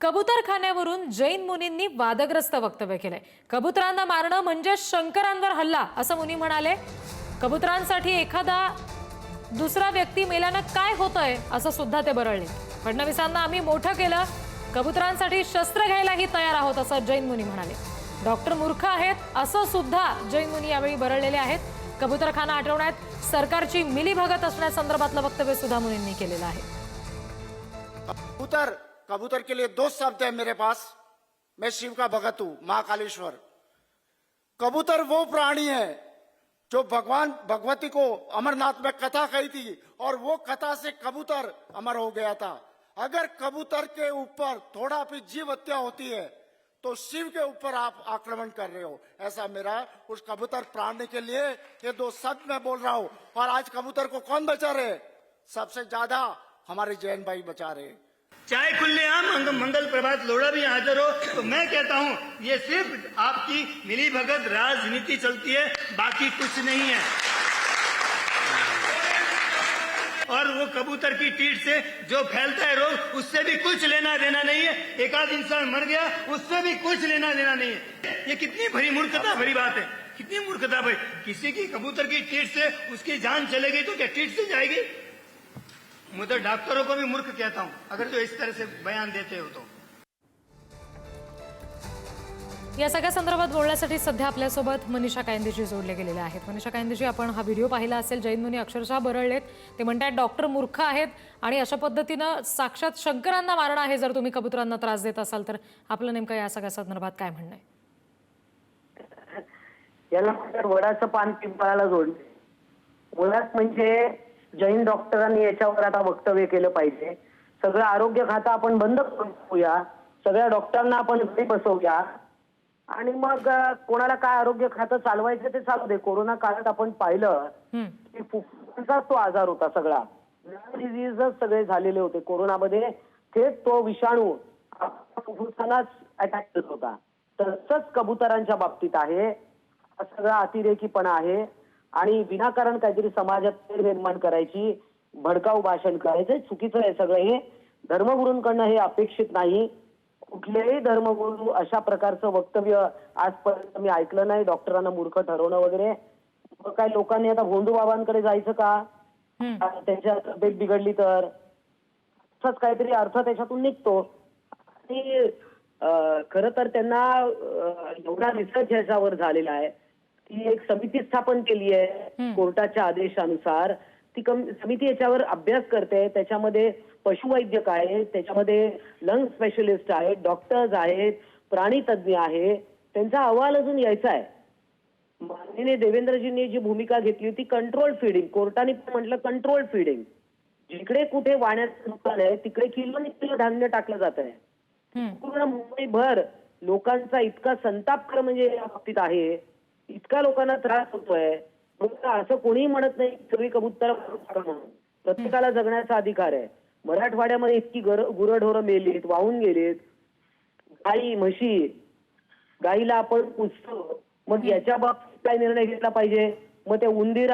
कबुतरखान्यावरून जैन मुनींनी वादग्रस्त वक्तव्य केलंय. कबुतरांना मारणं म्हणजे शंकरांवर हल्ला असं मुनी म्हणाले. कबुतरांसाठी एखादा दुसरा व्यक्ती मेल्यानं काय होतंय असं सुद्धा ते बरळले. फडणवीसांना आम्ही मोठं केलं. कबुतरांसाठी शस्त्र घ्यायलाही तयार आहोत असं जैन मुनी म्हणाले. डॉक्टर मूर्ख आहेत असं सुद्धा जैन मुनी यावेळी बरळलेले आहेत. कबुतरखाना आठवण्यात सरकारची मिलीभगत असण्यासंदर्भातलं वक्तव्य सुद्धा मुनींनी केलेलं आहे. कबूतर के लिए दो शब्द है मेरे पास। मैं शिव का भगत हूँ महाकालेश्वर कबूतर वो प्राणी है जो भगवान, भगवती को अमरनाथ में कथा कही थी और वो कथा से कबूतर अमर हो गया था। अगर कबूतर के ऊपर थोड़ा भी जीव हत्या होती है तो शिव के ऊपर आप आक्रमण कर रहे हो। ऐसा मेरा उस कबूतर प्राणी के लिए ये दो शब्द मैं बोल रहा हूँ। और आज कबूतर को कौन बचा रहे? सबसे ज़्यादा हमारे जैन भाई बचा रहे। हैं चाहे खुलेआम मंग- मंगल प्रभात लोढ़ा भी हाजिर हो। तो मैं कहता हूँ, ये सिर्फ़ आपकी मिली भगत राजनीति चलती है, बाकी कुछ नहीं है। और वो कबूतर की टीट से जो फैलता है रोग, उससे भी कुछ लेना देना नहीं है। एक आध इंसान मर गया, उससे भी कुछ लेना देना नहीं है। ये कितनी भरी मूर्खता, भरी बात है। कितनी मूर्खता, भाई। किसी की कबूतर की टीट से उसकी जान चलेगी तो क्या टीट से जाएगी? मैं तो डॉक्टरों को भी मूर्ख कहता हूं। अगर जो इस तरह से बयान देते हो तो। या सगळ्या संदर्भात बोलण्यासाठी सध्या आपल्यासोबत मनीषा कायंदेजी जोडले गेलेले आहेत. मनीषा कायंदेजी आपण हा व्हिडिओ पाहिला असेल जैन मुनी अक्षरशः बरळलेत. ते म्हणतात डॉक्टर मूर्ख आहेत आणि अशा पद्धतीनं साक्षात शंकरांना मारणं आहे जर तुम्ही कबुतरांना त्रास देत असाल तर. आपलं नेमकं या सगळ्या संदर्भात काय म्हणणं आहे? याला वडाचं पान पिंपळाला जोडणे मुळात म्हणजे जैन डॉक्टरांनी याच्यावर आता वक्तव्य केलं पाहिजे. सगळं आरोग्य खातं आपण बंद करून टाकूया सगळ्या डॉक्टरांना आपण घरी बसवूया. आणि मग कोणाला काय आरोग्य खातं चालवायचं ते चालू दे. कोरोना काळात आपण पाहिलं. की फुफ्फुसाचा तो आजार होता सगळा. डिझीजच सगळे झालेले होते. कोरोनामध्ये थेट तो विषाणू फुफ्फुसांनाच अटॅक करत होता. तसंच कबुतरांच्या बाबतीत आहे. हा सगळा अतिरेकीपणा आहे. आणि विनाकारण काहीतरी समाजात निर्माण करायची भडकाऊ भाषण करायचं चुकीचं आहे सगळं हे. धर्मगुरूंकडनं हे अपेक्षित नाही. कुठलेही धर्मगुरू अशा प्रकारचं वक्तव्य आजपर्यंत मी ऐकलं नाही. डॉक्टरांना मूर्ख ठरवणं वगैरे. मग काय लोकांनी आता भोंदू बाबांकडे जायचं का? त्यांच्या तब्येत बिघडली तर? असाच काहीतरी अर्थ त्याच्यातून निघतो. आणि खर तर त्यांना एवढा रिसर्च याच्यावर झालेला आहे. ती एक समिती स्थापन केली आहे. कोर्टाच्या आदेशानुसार. ती कम- समिती याच्यावर अभ्यास करते त्याच्यामध्ये पशुवैद्यक आहेत त्याच्यामध्ये लंग स्पेशलिस्ट आहेत डॉक्टर्स आहेत प्राणी तज्ज्ञ आहे. त्यांचा अहवाल अजून यायचा आहे. माननीय देवेंद्रजींनी जी भूमिका घेतली होती कंट्रोल फिडिंग कोर्टाने पण म्हटलं कंट्रोल फिडिंग जिकडे कुठे वाण्याचं दुकान आहे तिकडे किलो किलो धान्य टाकलं जात आहे. पूर्ण मुंबईभर लोकांचा इतका संतापकर म्हणजे या बाबतीत आहे. इतका लोकांना त्रास होतोय. मग असं कोणीही म्हणत नाही सगळी कबूतर म्हणून. प्रत्येकाला जगण्याचा अधिकार आहे. मराठवाड्यामध्ये इतकी गर गुरढोरं मेलीत वाहून गेलीत. गाई म्हशी गाईला आपण पुजतो. मग याच्या बाबतीत काय निर्णय घेतला पाहिजे? मग ते उंदीर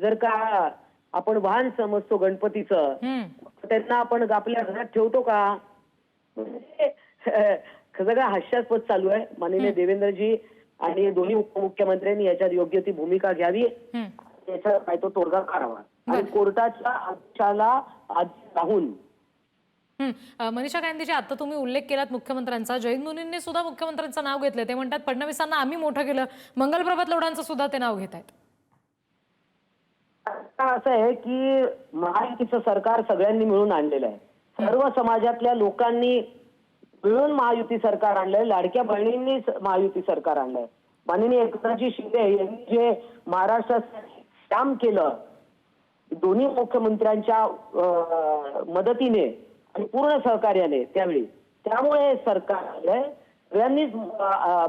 जर का आपण वाहन समजतो गणपतीचं. त्यांना आपण आपल्या घरात ठेवतो का? म्हणजे, सगळं हास्यास्पद चालू आहे. माननीय देवेंद्रजी आणि दोन्ही उपमुख्यमंत्र्यांनी याच्यात योग्य ती भूमिका घ्यावी. हम्म. याचा काय तो तोडगा काढावा. आणि कोर्टाच्या आदेशाला राहून. मनीषा गांधीजी आता तुम्ही उल्लेख केलात मुख्यमंत्र्यांचा. जैन मुनींनी सुद्धा मुख्यमंत्र्यांचं नाव घेतलं ते म्हणतात फडणवीसांना आम्ही मोठं केलं. मंगलप्रभात लोढांचं सुद्धा ते नाव घेत आहेत असं आहे की महायुतीचं सरकार सगळ्यांनी मिळून आणलेलं आहे. सर्व समाजातल्या लोकांनी मिळून महायुती सरकार आणलंय लाडक्या बहिणींनी महायुती सरकार आणलंय. माननीय एकनाथजी शिंदे यांनी जे महाराष्ट्रासाठी काम केलं दोन्ही मुख्यमंत्र्यांच्या मदतीने आणि पूर्ण सहकार्याने त्यावेळी त्यामुळे सरकार आलंय सगळ्यांनीच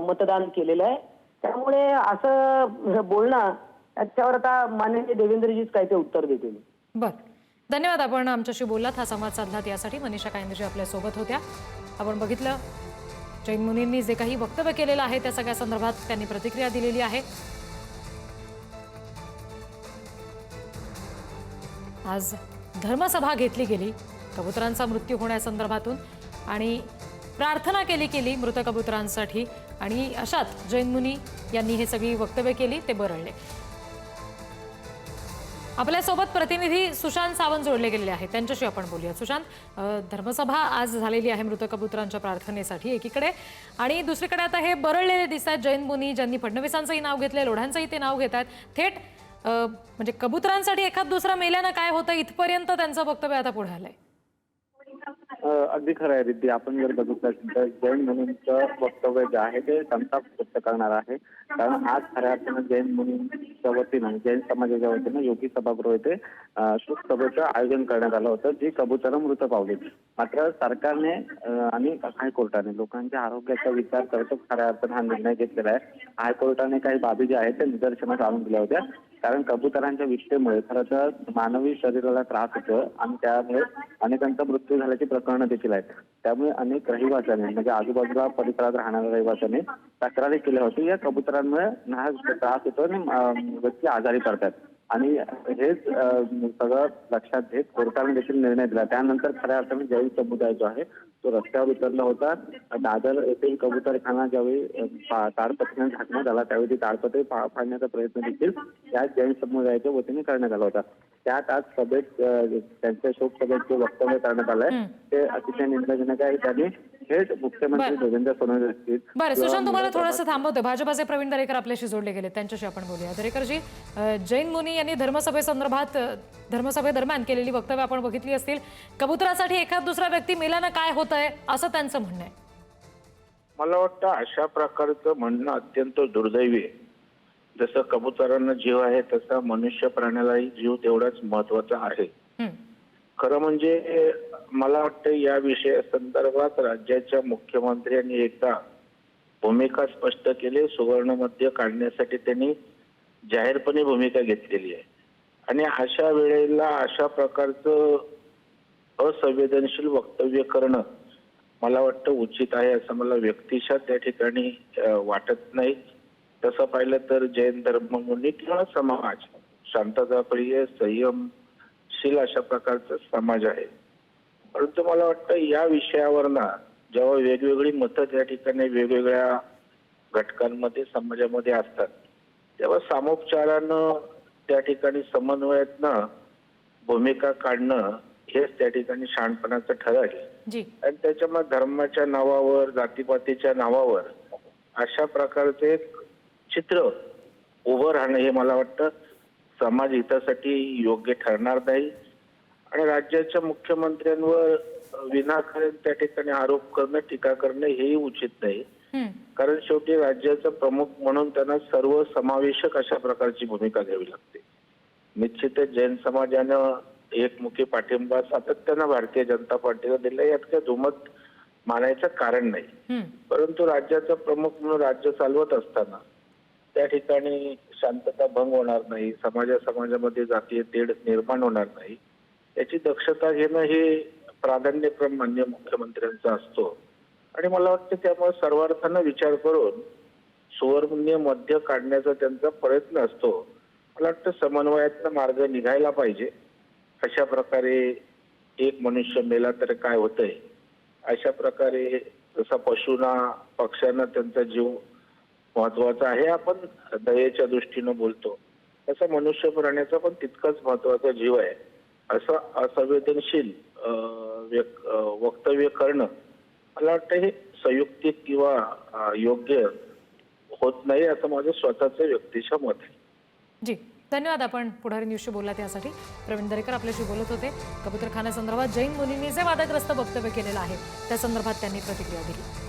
मतदान केलेलं आहे. त्यामुळे असं बोलणं त्याच्यावर आता माननीय देवेंद्रजीच काय ते उत्तर देतील. बर. धन्यवाद आपण आमच्याशी बोललात. हा संवाद साधलात यासाठी. मनीषा कायंदेजी आपल्यासोबत होत्या. आपण बघितलं. जैन मुनींनी जे काही वक्तव्य केलेलं आहे त्या सगळ्या संदर्भात त्यांनी प्रतिक्रिया दिलेली आहे. आज धर्मसभा घेतली गेली कबुतरांचा मृत्यू होण्यासंदर्भातून आणि प्रार्थना केली केली मृत कबुतरांसाठी आणि अशात जैन मुनी यांनी हे सगळी वक्तव्य केली ते बरळले. आपल्यासोबत प्रतिनिधी सुशांत सावंत जोडले गेलेले आहेत. त्यांच्याशी आपण बोलूया सुशांत धर्मसभा आज झालेली आहे मृत कबुतरांच्या प्रार्थनेसाठी एकीकडे. आणि दुसरीकडे आता हे बरळलेले दिसत आहेत जैन मुनी ज्यांनी फडणवीसांचंही नाव घेतलंय लोढ्यांचंही ते नाव घेत आहेत थेट म्हणजे कबुतरांसाठी एखाद दुसरा मेल्यानं काय होतं? इथपर्यंत त्यांचं वक्तव्य आता पुढे आलंय. अगदी खरं आहे रिद्धी. आपण जर बघितलं तर जैन मुनींचं वक्तव्य जे आहे ते संताप व्यक्त करणार आहे. कारण आज खऱ्या अर्थानं जैन मुनींच्या वतीनं जैन समाजाच्या वतीनं योगी सभागृह येथे शोक सभेचं आयोजन करण्यात आलं होतं जी कबुतरं मृत पावली. मात्र सरकारने आणि हायकोर्टाने लोकांच्या आरोग्याचा विचार करतो खऱ्या अर्थानं हा निर्णय घेतलेला आहे. हायकोर्टाने काही बाबी ज्या आहेत त्या निदर्शनास आणून दिल्या होत्या. कारण कबुतरांच्या विष्ठेमुळे खरं तर मानवी शरीराला त्रास होतो आणि त्यामुळे अनेकांचा मृत्यू झाल्याची प्रकरणं देखील आहेत. त्यामुळे अनेक रहिवाशांनी म्हणजे आजूबाजूला परिसरात राहणाऱ्या रहिवाशांनी तक्रारी केल्या होती या कबुतरांमुळे हा त्रास होतो आणि व्यक्ती आजारी पडतात. आणि हेच सगळं लक्षात घेत कोर्टाने देखील निर्णय दिला. त्यानंतर खऱ्या अर्थाने जैन समुदाय जो आहे तो रस्त्यावर उतरला होता. दादर येथील कबुतरखाना ज्यावेळी ताडपत्रीने झाकण्यात आला त्यावेळी ती ताडपत्री फाडण्याचा प्रयत्न देखील या जैन समुदायाच्या वतीने करण्यात आला होता. त्यात आज सभेत त्यांच्या शोक सभेत जे वक्तव्य करण्यात आलंय ते अतिशय निंदाजनक आहे. त्यांनी थेट मुख्यमंत्री बरं. देवेंद्र फडणवीस असतील बरं सुशांत तुम्हाला थोडंसं थांबवतो. भाजपाचे प्रवीण दरेकर आपल्याशी जोडले गेले. त्यांच्याशी आपण बोलूया. दरेकरजी जैन मुनी यांनी धर्मसभेसंदर्भात धर्मसभेदरम्यान केलेली वक्तव्य आपण बघितली असतील. कबुतरासाठी एखाद दुसरा व्यक्ती मेल्यानं काय होतंय असं त्यांचं म्हणणं आहे. मला वाटतं अशा प्रकारचं म्हणणं अत्यंत दुर्दैवी आहे. जसं कबुतरांना जीव आहे तसा मनुष्य प्राण्यालाही जीव तेवढाच महत्त्वाचा आहे. हं. खरं म्हणजे मला वाटतं या विषया संदर्भात राज्याच्या मुख्यमंत्र्यांनी एकदा भूमिका स्पष्ट केली सुवर्णमध्य काढण्यासाठी त्यांनी जाहीरपणे भूमिका घेतलेली आहे. आणि अशा वेळेला अशा प्रकारचं असंवेदनशील वक्तव्य करणं मला वाटतं उचित आहे असं मला व्यक्तिशः त्या ठिकाणी वाटत नाही. तसं पाहिलं तर जैन धर्ममुनी किंवा समाज शांतताप्रिय संयमशील अशा प्रकारचा समाज आहे. परंतु मला वाटतं या विषयावर ना जेव्हा वेगवेगळी मतं त्या ठिकाणी वेगवेगळ्या घटकांमध्ये समाजामध्ये असतात तेव्हा सामोपचारानं त्या ठिकाणी समन्वयातनं भूमिका काढणं हेच त्या ठिकाणी शहाणपणाचं ठरेल जी. आणि त्याच्यामध्ये धर्माच्या नावावर जातीपातीच्या नावावर अशा प्रकारचं एक चित्र उभं राहणं हे मला वाटतं समाज हितासाठी योग्य ठरणार नाही. आणि राज्याच्या मुख्यमंत्र्यांवर विनाकारण त्या ठिकाणी आरोप करणं टीका करणं हेही उचित नाही. कारण शेवटी राज्याचा प्रमुख म्हणून त्यांना सर्व समावेशक अशा प्रकारची भूमिका घ्यावी लागते निश्चितच जैन समाजानं एकमुखी पाठिंबा सातत्यानं भारतीय जनता पार्टीला दिला यात काही दुमत मानायचं कारण नाही. परंतु राज्याचा प्रमुख म्हणून राज्य चालवत असताना त्या ठिकाणी शांतता भंग होणार नाही समाजा समाजामध्ये जातीय तेढ निर्माण होणार नाही याची दक्षता घेणं हे प्राधान्यक्रम मान्य मुख्यमंत्र्यांचा असतो. आणि मला वाटतं त्यामुळे सर्वार्थानं विचार करून सुवर्णीय मध्य काढण्याचा त्यांचा प्रयत्न असतो. मला वाटतं समन्वयातनं मार्ग निघायला पाहिजे. अशा प्रकारे एक मनुष्य मेला तर काय होतंय? अशा प्रकारे जसा पशूंना पक्ष्यांना त्यांचा जीव महत्त्वाचा आहे आपण दयेच्या दृष्टीनं बोलतो. तसा मनुष्य प्राण्याचा पण तितकाच महत्त्वाचा जीव आहे. असं असंवेदनशील वक्तव्य करणं मला वाटतं हे संयुक्तिक किंवा योग्य होत नाही असं माझं स्वतःचं व्यक्तीच्या मत आहे. जी. धन्यवाद आपण पुढारी न्यूजशी बोलला त्यासाठी प्रवीण दरेकर आपल्याशी बोलत होते. कबूतरखान्यासंदर्भात जैन मुनींनी जे वादग्रस्त वक्तव्य केलेलं आहे त्या संदर्भात त्यांनी प्रतिक्रिया दिली.